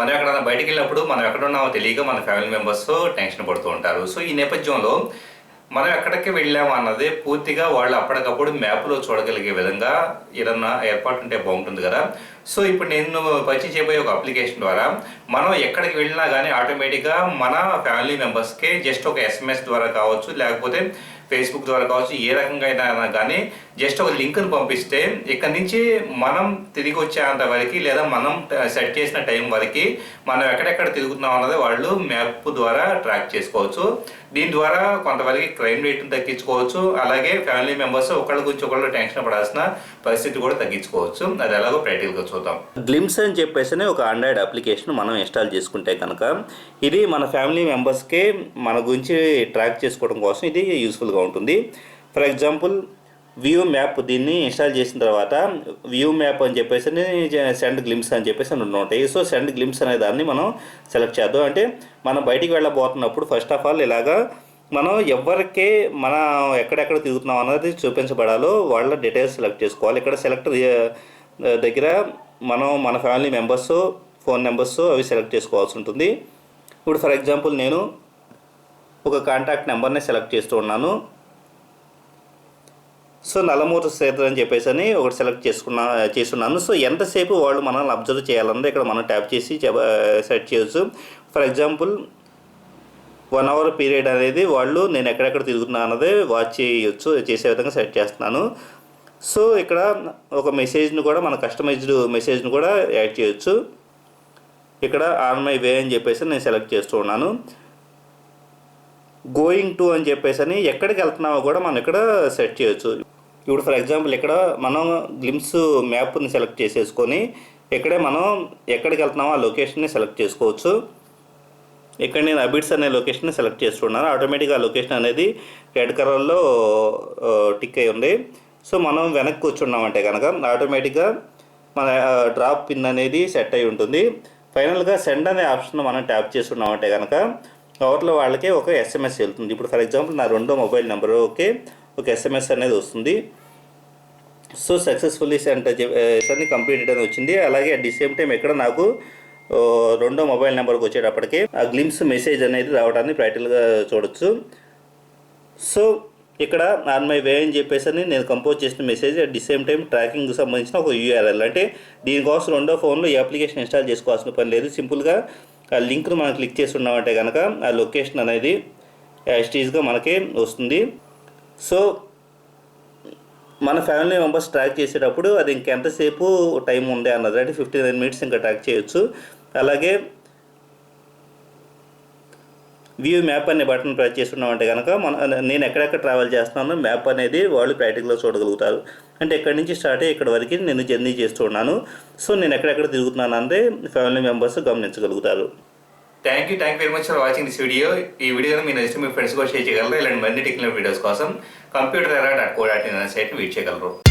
మనం ఎక్కడైనా బయటకు వెళ్ళినప్పుడు మనం ఎక్కడ ఉన్నామో తెలియక మన ఫ్యామిలీ మెంబర్స్ టెన్షన్ పడుతూ ఉంటారు. సో ఈ నేపథ్యంలో మనం ఎక్కడికి వెళ్ళాము అన్నది పూర్తిగా వాళ్ళు అప్పటికప్పుడు మ్యాప్లో చూడగలిగే విధంగా ఏదన్నా ఏర్పాటు ఉంటే బాగుంటుంది కదా. సో ఇప్పుడు నేను పరిచయం చేయబోయే ఒక అప్లికేషన్ ద్వారా మనం ఎక్కడికి వెళ్ళినా కానీ ఆటోమేటిక్గా మన ఫ్యామిలీ మెంబర్స్కి జస్ట్ ఒక ఎస్ఎంఎస్ ద్వారా కావచ్చు లేకపోతే ఫేస్బుక్ ద్వారా కావచ్చు ఏ రకంగా అయినా కానీ జస్ట్ ఒక లింక్ను పంపిస్తే ఇక్కడ నుంచి మనం తిరిగి వచ్చేంత వరకు లేదా మనం సెట్ చేసిన టైం వరకు మనం ఎక్కడెక్కడ తిరుగుతున్నాం అన్నది వాళ్ళు మ్యాప్ ద్వారా ట్రాక్ చేసుకోవచ్చు. దీని ద్వారా కొంతవరకు క్రైమ్ రేట్ని తగ్గించుకోవచ్చు. అలాగే ఫ్యామిలీ మెంబర్స్ ఒకళ్ళ గురించి ఒకళ్ళు టెన్షన్ పడాల్సిన పరిస్థితి కూడా తగ్గించుకోవచ్చు. అది ఎలాగో ప్రాక్టికల్గా చూద్దాం. గ్లిమ్స్ అని చెప్పేసి ఒక ఆండ్రాయిడ్ అప్లికేషన్ మనం ఇన్స్టాల్ చేసుకుంటే కనుక ఇది మన ఫ్యామిలీ మెంబర్స్కి మన గురించి ట్రాక్ చేసుకోవడం కోసం ఇది యూస్ఫుల్గా ఉంటుంది. ఫర్ ఎగ్జాంపుల్ వ్యూ మ్యాప్ దీన్ని ఇన్స్టాల్ చేసిన తర్వాత వ్యూ మ్యాప్ అని చెప్పేసి సెండ్ గ్లిమ్స్ అని చెప్పేసి రెండు ఉంటాయి. సో సెండ్ గ్లిమ్స్ అనే దాన్ని మనం సెలెక్ట్ చేద్దాం. అంటే మనం బయటికి వెళ్ళబోతున్నప్పుడు ఫస్ట్ ఆఫ్ ఆల్ ఇలాగా మనం ఎవరికే మన ఎక్కడెక్కడ తిరుగుతున్నాం అన్నది చూపించబడాలో వాళ్ళ డీటెయిల్స్ సెలెక్ట్ చేసుకోవాలి. ఇక్కడ సెలెక్ట్ దగ్గర మనం మన ఫ్యామిలీ మెంబర్స్ ఫోన్ నెంబర్స్ అవి సెలెక్ట్ చేసుకోవాల్సి ఉంటుంది. ఇప్పుడు ఫర్ ఎగ్జాంపుల్ నేను ఒక కాంటాక్ట్ నెంబర్ని సెలెక్ట్ చేస్తూ ఉన్నాను. సో నలమూరు శ్రీధర్ అని చెప్పేసి అని ఒకటి సెలెక్ట్ చేసుకున్నా చేస్తున్నాను. సో ఎంతసేపు వాళ్ళు మనల్ని అబ్జర్వ్ చేయాలన్నది ఇక్కడ మనం ట్యాప్ చేసి సెట్ చేయొచ్చు. For example one hour period అనేది వాళ్ళు నేను ఎక్కడెక్కడ తిరుగుతున్నా అన్నది వాచ్ చేయొచ్చు చేసే విధంగా సెట్ చేస్తున్నాను. సో ఇక్కడ ఒక మెసేజ్ని కూడా మన కస్టమైజ్డ్ మెసేజ్ని కూడా యాడ్ చేయొచ్చు. ఇక్కడ ఆన్ మై వే అని చెప్పేసి నేను సెలెక్ట్ చేస్తూ ఉన్నాను. గోయింగ్ టు అని చెప్పేసి అని ఎక్కడికి వెళ్తున్నామో కూడా మనం ఇక్కడ సెట్ చేయొచ్చు. ఇప్పుడు ఫర్ ఎగ్జాంపుల్ ఇక్కడ మనం గ్లిమ్స్ మ్యాప్ని సెలెక్ట్ చేసేసుకొని ఇక్కడే మనం ఎక్కడికి వెళ్తున్నామో ఆ లొకేషన్ని సెలెక్ట్ చేసుకోవచ్చు. ఇక్కడ నేను అబిట్స్ అనే లొకేషన్ సెలెక్ట్ చేస్తున్నాను ఆటోమేటిక్గా ఆ లొకేషన్ అనేది రెడ్ కలర్లో టిక్ అయి ఉంది. సో మనం వెనక్కి కూర్చున్నామంటే కనుక ఆటోమేటిక్గా మన డ్రాప్ పిన్ అనేది సెట్ అయి ఉంటుంది. ఫైనల్గా సెండ్ అనే ఆప్షన్ మనం ట్యాప్ చేస్తున్నామంటే కనుక అవతల వాళ్ళకి ఒక ఎస్ఎంఎస్ వెళ్తుంది. ఇప్పుడు ఫర్ ఎగ్జాంపుల్ నా రెండో మొబైల్ నెంబర్ ఓకే ఒక ఎస్ఎంఎస్ అనేది వస్తుంది. సో సక్సెస్ఫుల్లీ సెంట్ అని కంప్లీటెడ్ అని వచ్చింది. అలాగే అట్ ది సేమ్ టైం ఇక్కడ నాకు రెండో మొబైల్ నెంబర్కి వచ్చేటప్పటికి ఆ గ్లిమ్స్ మెసేజ్ అనేది రావడానికి ప్రాక్టికల్గా చూడొచ్చు. సో ఇక్కడ ఆన్ మై వే అని చెప్పేసి నేను కంపోజ్ చేసిన message at the same time ట్రాకింగ్కి సంబంధించిన ఒక యూఆర్ఎల్ అంటే దీనికోసం రెండో ఫోన్లో ఈ అప్లికేషన్ ఇన్స్టాల్ చేసుకోవాల్సిన పని లేదు. సింపుల్గా ఆ లింక్ను మనం క్లిక్ చేసి కనుక ఆ లొకేషన్ అనేది యాస్టీజ్గా మనకి వస్తుంది. సో మన ఫ్యామిలీ మెంబర్స్ ట్రాక్ చేసేటప్పుడు అది ఇంకెంతసేపు టైం ఉంది అన్నది అంటే ఫిఫ్టీ నైన్ మినిట్స్ ఇంకా ట్రాక్ చేయొచ్చు. అలాగే వ్యూ మ్యాప్ అనే బటన్ ప్రెస్ చేస్తున్నామంటే కనుక మన నేను ఎక్కడెక్కడ ట్రావెల్ చేస్తున్నానో మ్యాప్ అనేది వాళ్ళు ప్రాక్టికల్గా చూడగలుగుతారు. అంటే ఎక్కడి నుంచి స్టార్ట్ అయ్యి ఇక్కడి వరకు నేను జర్నీ చేస్తున్నాను సో నేను ఎక్కడెక్కడ తిరుగుతున్నాను అంటే family members గమనించగలుగుతారు. Thank you thank very much for watching this video ఈ వీడియోని మీ నచ్చితే మీ ఫ్రెండ్స్ కూడా షేర్ చేయగలరు. ఇలాంటి మరిన్ని టెక్నికల్ వీడియోస్ కోసం computer era dot co dot in site wheat చేయగలరు.